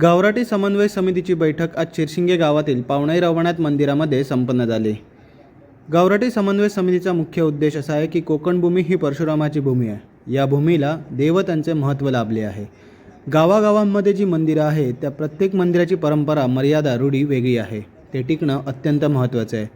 गावराटी समन्वय समितीची बैठक आज चिरशिंगे गावातील पावणाई रवणात मंदिरामध्ये संपन्न झाली. गावराटी समन्वय समितीचा मुख्य उद्देश असा आहे की कोकणभूमी ही परशुरामाची भूमी आहे. या भूमीला देवतांचे महत्त्व लाभले आहे. गावागावांमध्ये जी मंदिरं आहेत त्या प्रत्येक मंदिराची परंपरा मर्यादा रूढी वेगळी आहे. ते टिकणं अत्यंत महत्त्वाचं आहे.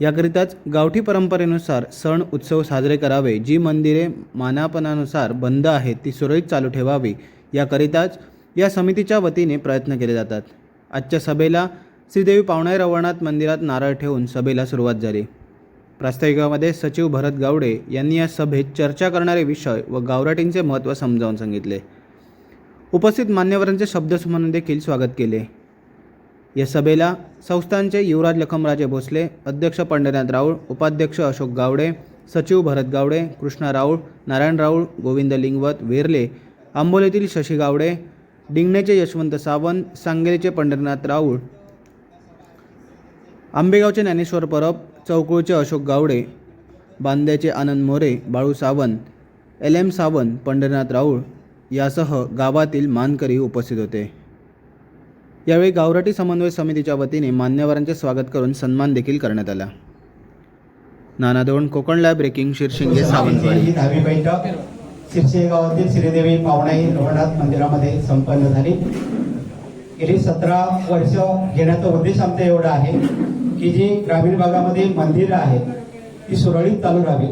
याकरिताच गावठी परंपरेनुसार सण उत्सव साजरे करावे. जी मंदिरे मानापनानुसार बंद आहेत ती सुरळीत चालू ठेवावी. याकरिताच या समितीच्या वतीने प्रयत्न केले जातात. आजच्या सभेला श्रीदेवी पावणाई रवळनाथ मंदिरात नारळ ठेवून सभेला सुरुवात झाली. प्रास्ताविकामध्ये सचिव भरत गावडे यांनी या सभेत चर्चा करणारे विषय व गावराटींचे महत्त्व समजावून सांगितले. उपस्थित मान्यवरांचे शब्दसुमन देखील स्वागत केले. या सभेला संस्थांचे युवराज लखमराजे भोसले अध्यक्ष पंढरीनाथ राऊळ उपाध्यक्ष अशोक गावडे सचिव भरत गावडे कृष्णा राऊळ नारायण राऊळ गोविंद लिंगवत वेर्ले आंबोलीतील शशी गावडे डिंगणेचे यशवंत सावंत सांगलीचे पंढरीनाथ राऊळ आंबेगावचे ज्ञानेश्वर परब चौकुळचे अशोक गावडे बांद्याचे आनंद मोरे बाळू सावंत एल एम सावंत पंढरीनाथ राऊळ यासह गावातील मानकरी उपस्थित होते. यावेळी गावराटी समन्वय समितीच्या वतीने मान्यवरांचे स्वागत करून सन्मान देखील करण्यात आला. नानादोण कोकण लॅब ब्रेकिंग शिरशिंगे सावंतवाडी. ही शिरसे गावातील श्रीदेवी पावणाई रवनाथ मंदिरामध्ये संपन्न झाली. गेली सतरा वर्ष घेण्याचा उद्देश आमचा एवढा आहे की जी ग्रामीण भागामध्ये मंदिरं आहेत ती सुरळीत चालू राहावी.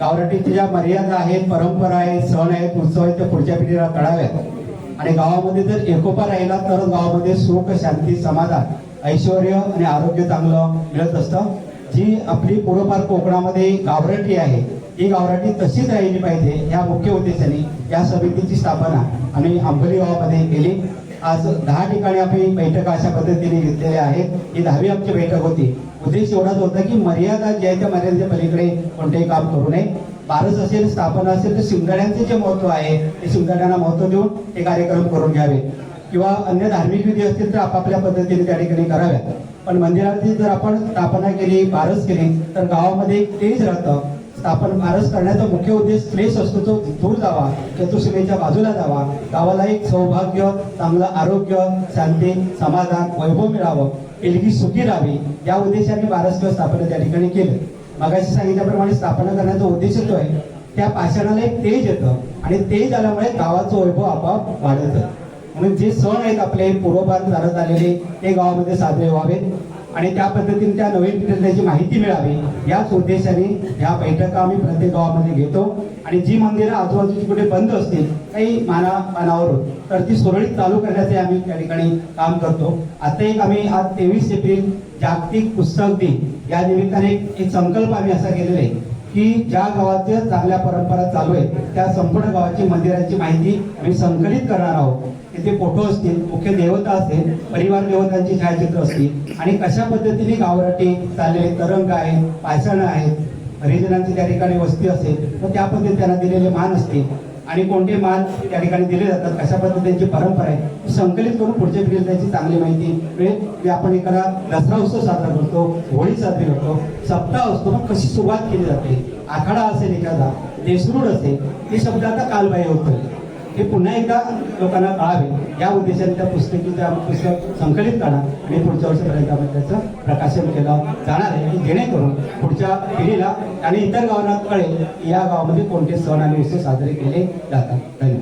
गावराटीच्या ज्या मर्यादा आहेत परंपरा आहेत सण आहेत उत्सव आहेत त्या पुढच्या पिढीला कळाव्यात. आणि गावामध्ये जर एकोपा राहिला तर गावामध्ये सुख शांती समाधान ऐश्वर आणि आरोग्य चांगलं मिळत असतं. जी आपली पूर्वपार कोकणामध्ये गावराटी आहे ही गावराटी तशीच राहिली पाहिजे. या मुख्य उद्देशाने या समितीची स्थापना आम्ही आंबोली गावामध्ये केली. आज दहा ठिकाणी आम्ही बैठका अशा पद्धतीने घेतलेल्या आहेत. ही दहावी आमची बैठक होती. उद्देश एवढाच होता की मर्यादा ज्या आहेत त्या मर्यादेच्या पलीकडे कोणतेही काम करू नये. बारस असेल स्थापना असेल तर शिंगाड्यांचे जे महत्त्व आहे ते शिंगाड्यांना महत्त्व देऊन हे कार्यक्रम करून घ्यावे. किंवा अन्य धार्मिक विधी असतील तर आपापल्या पद्धतीने त्या ठिकाणी कराव्यात. पण मंदिराची जर आपण स्थापना केली बारस केली तर गावामध्ये एक तेज राहतं. स्थापन बारस करण्याचा मुख्य उद्देश क्लेश असतो तो दूर जावा चतुर्सीमेच्या बाजूला जावा. गावाला एक सौभाग्य चांगलं आरोग्य शांती समाधान वैभव मिळावं. एलगी सुखी राहावी. या उद्देशाने बारस किंवा स्थापना त्या ठिकाणी केलं. मगाशी सांगितल्याप्रमाणे स्थापना करण्याचा उद्देश जो आहे त्या पाषाणाला एक तेज येतं. आणि तेज आल्यामुळे गावाचं वैभव आपोआप वाढतं. म्हणून जे सण आहेत आपले पूर्वभात चालत आलेले ते गावामध्ये साजरे व्हावेत. आणि त्या पद्धतीने त्या नवीन पिढीला माहिती मिळावी याच उद्देशाने ह्या बैठका आम्ही प्रत्येक गावामध्ये घेतो. आणि जी मंदिरं आजूबाजूची कुठे बंद असतील काही माना मानावर तर ती सुरळीत चालू करण्याचे आम्ही त्या ठिकाणी काम करतो. आता एक आम्ही आज तेवीस एप्रिल जागतिक पुस्तक दिन या निमित्ताने एक संकल्प आम्ही असा केलेला आहे की ज्या गावाच्या चांगल्या परंपरा चालू आहेत त्या संपूर्ण गावाची मंदिराची माहिती आम्ही संकलित करणार आहोत. तिथे फोटो असतील मुख्य देवता असेल परिवार देवतांची छायाचित्र असतील आणि कशा पद्धतीने गावराटी चालले तरंग आहेत पायसणं आहेत हरिजनांची त्या ठिकाणी वस्ती असेल तर त्या पद्धतीने त्यांना दिलेले मान असतील. आणि कोणते मान त्या ठिकाणी दिले जातात कशा पद्धतीची परंपरा आहे संकलित करून पुढच्या पिढीला त्याची चांगली माहिती मिळेल. आपण एखादा दसरा उत्सव साजरा करतो होळी साजरी करतो सप्ताह असतो मग कशी सुरुवात केली जाते? आखाडा असेल एखादा देसरूड असेल हे शब्द आता कालबाह्य होतं हे पुन्हा एकदा लोकांना कळावे या उद्देशाने त्या पुस्तकी त्या पुस्तक संकलित करा आणि पुढच्या वर्षापर्यंत आपण त्याचं प्रकाशन केलं जाणार आहे. की जेणेकरून पुढच्या पिढीला आणि इतर गावांना कळेल की या गावामध्ये कोणते सण आणि उत्सव साजरे केले जातात. धन्यवाद.